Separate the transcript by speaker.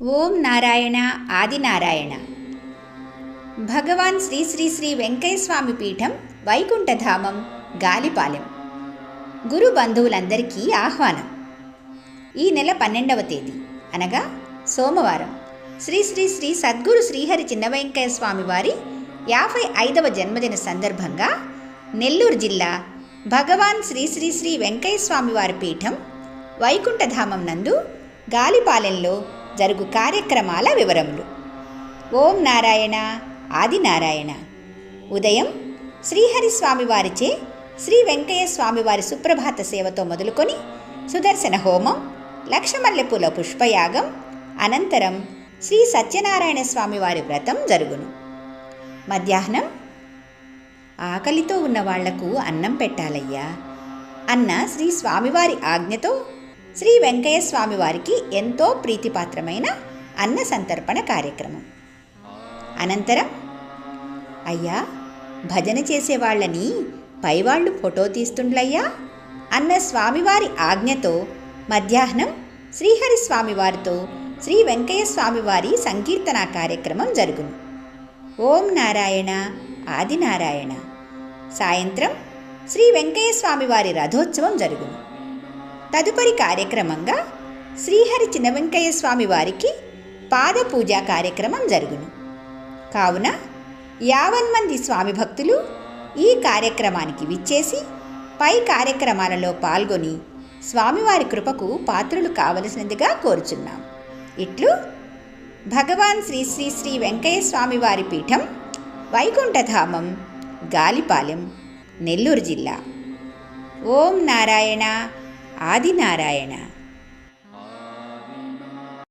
Speaker 1: ఓం నారాయణ ఆదినారాయణ. భగవాన్ శ్రీ శ్రీ శ్రీ వెంకయ్యస్వామి పీఠం వైకుంఠధామం గాలిపాలెం. గురు బంధువులందరికీ ఆహ్వానం. ఈ నెల పన్నెండవ తేదీ అనగా సోమవారం. శ్రీ శ్రీ శ్రీ సద్గురు శ్రీహరి చిన్న వెంకయ్య స్వామి వారి యాభై ఐదవ జన్మదిన సందర్భంగా నెల్లూరు జిల్లా భగవాన్ శ్రీ శ్రీ శ్రీ వెంకయ్య స్వామి వారి పీఠం వైకుంఠధామం నందు గాలిపాలెంలో జరుగు కార్యక్రమాల వివరములు. ఓం నారాయణ ఆదినారాయణ ఉదయం శ్రీహరి స్వామివారిచే శ్రీ వెంకయ్య స్వామివారి సుప్రభాత సేవతో మొదలుకొని సుదర్శన హోమం లక్షమల్లెపూల పుష్పయాగం అనంతరం శ్రీ సత్యనారాయణ స్వామివారి వ్రతం జరుగును. మధ్యాహ్నం ఆకలితో ఉన్న వాళ్ళకు అన్నం పెట్టాలయ్యా. అన్న శ్రీ స్వామివారి ఆజ్ఞతో శ్రీ వెంకయ్య స్వామివారికి ఎంతో ప్రీతిపాత్రమైన అన్న సంతర్పణ కార్యక్రమం. అనంతరం అయ్యా భజన చేసేవాళ్ళని పైవాళ్ళు ఫోటో తీస్తుండ్లయ్యా అన్న స్వామివారి ఆజ్ఞతో మధ్యాహ్నం శ్రీహరి స్వామివారితో శ్రీ వెంకయ్య స్వామివారి సంకీర్తన కార్యక్రమం జరుగును. ఓం నారాయణ ఆదినారాయణ సాయంత్రం శ్రీ వెంకయ్య స్వామివారి రథోత్సవం జరుగును. తదుపరి కార్యక్రమంగా శ్రీహరి చిన్నవెంకయ్య స్వామి వారికి పాదపూజ కార్యక్రమం జరుగును. కావున యావన్ మంది స్వామి భక్తులు ఈ కార్యక్రమానికి విచ్చేసి పై కార్యక్రమాలలో పాల్గొని స్వామివారి కృపకు పాత్రులు కావలసినదిగా కోరుచున్నాం. ఇట్లు భగవాన్ శ్రీ శ్రీ శ్రీ వెంకయ్య స్వామివారి పీఠం వైకుంఠధామం గాలిపాలెం నెల్లూరు జిల్లా. ఓం నారాయణ. ఆదినారాయణ.